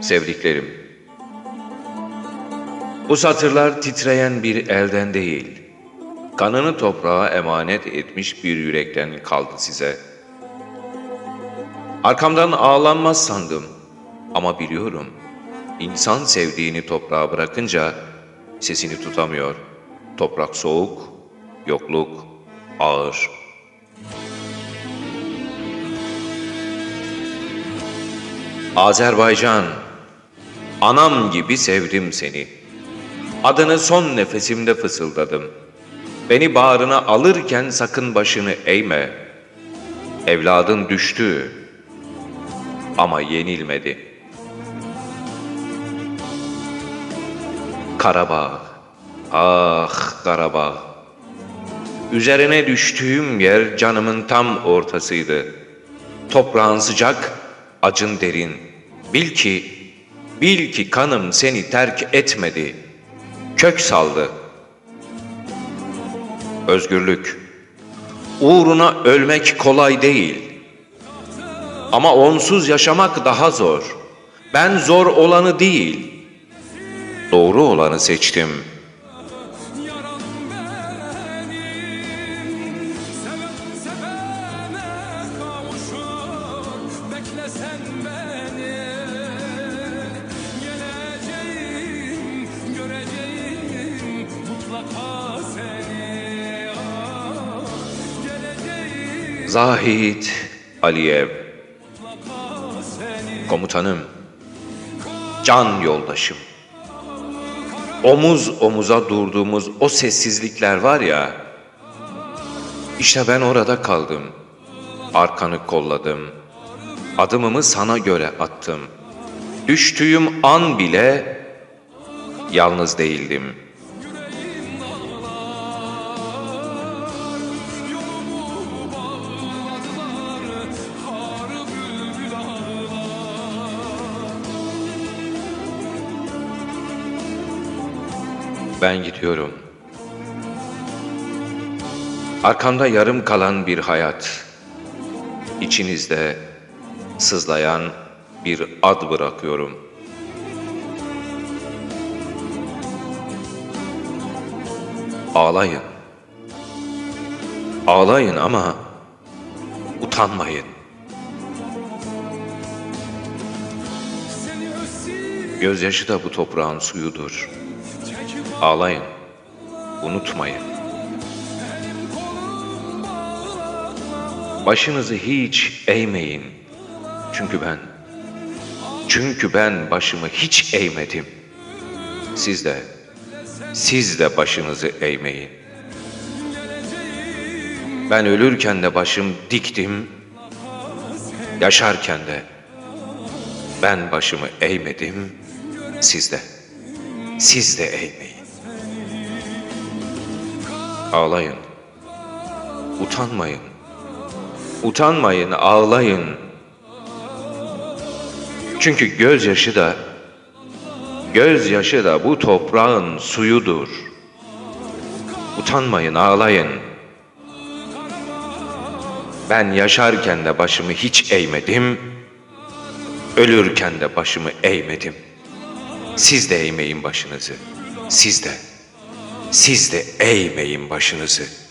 Sevdiklerim. Bu satırlar titreyen bir elden değil, kanını toprağa emanet etmiş bir yürekten kaldı size. Arkamdan ağlanmaz sandım ama biliyorum, insan sevdiğini toprağa bırakınca sesini tutamıyor. Toprak soğuk, yokluk ağır. Azerbaycan, anam gibi sevdim seni. Adını son nefesimde fısıldadım. Beni bağrına alırken sakın başını eğme. Evladın düştü ama yenilmedi. Karabağ, ah Karabağ. Üzerine düştüğüm yer canımın tam ortasıydı. Toprağın sıcak, acın derin. Bil ki, bil ki kanım seni terk etmedi. Kök saldı. Özgürlük. Uğruna ölmek kolay değil. Ama onsuz yaşamak daha zor. Ben zor olanı değil, doğru olanı seçtim. Beklesen beni Zahid Aliyev, komutanım, can yoldaşım. Omuz omuza durduğumuz o sessizlikler var ya, işte ben orada kaldım. Arkanı kolladım. Adımımı sana göre attım. Düştüğüm an bile yalnız değildim. Ben gidiyorum. Arkamda yarım kalan bir hayat. İçinizde sızlayan bir ad bırakıyorum. Ağlayın. Ağlayın ama utanmayın. Gözyaşı da bu toprağın suyudur. Ağlayın. Unutmayın. Başınızı hiç eğmeyin. Çünkü ben çünkü ben başımı hiç eğmedim. Siz de siz de başınızı eğmeyin. Ben ölürken de başım diktim. Yaşarken de ben başımı eğmedim. Siz de siz de eğmeyin. Ağlayın. Utanmayın. Utanmayın, ağlayın. Çünkü gözyaşı da gözyaşı da bu toprağın suyudur. Utanmayın, ağlayın. Ben yaşarken de başımı hiç eğmedim. Ölürken de başımı eğmedim. Siz de eğmeyin başınızı. Siz de. Siz de eğmeyin başınızı.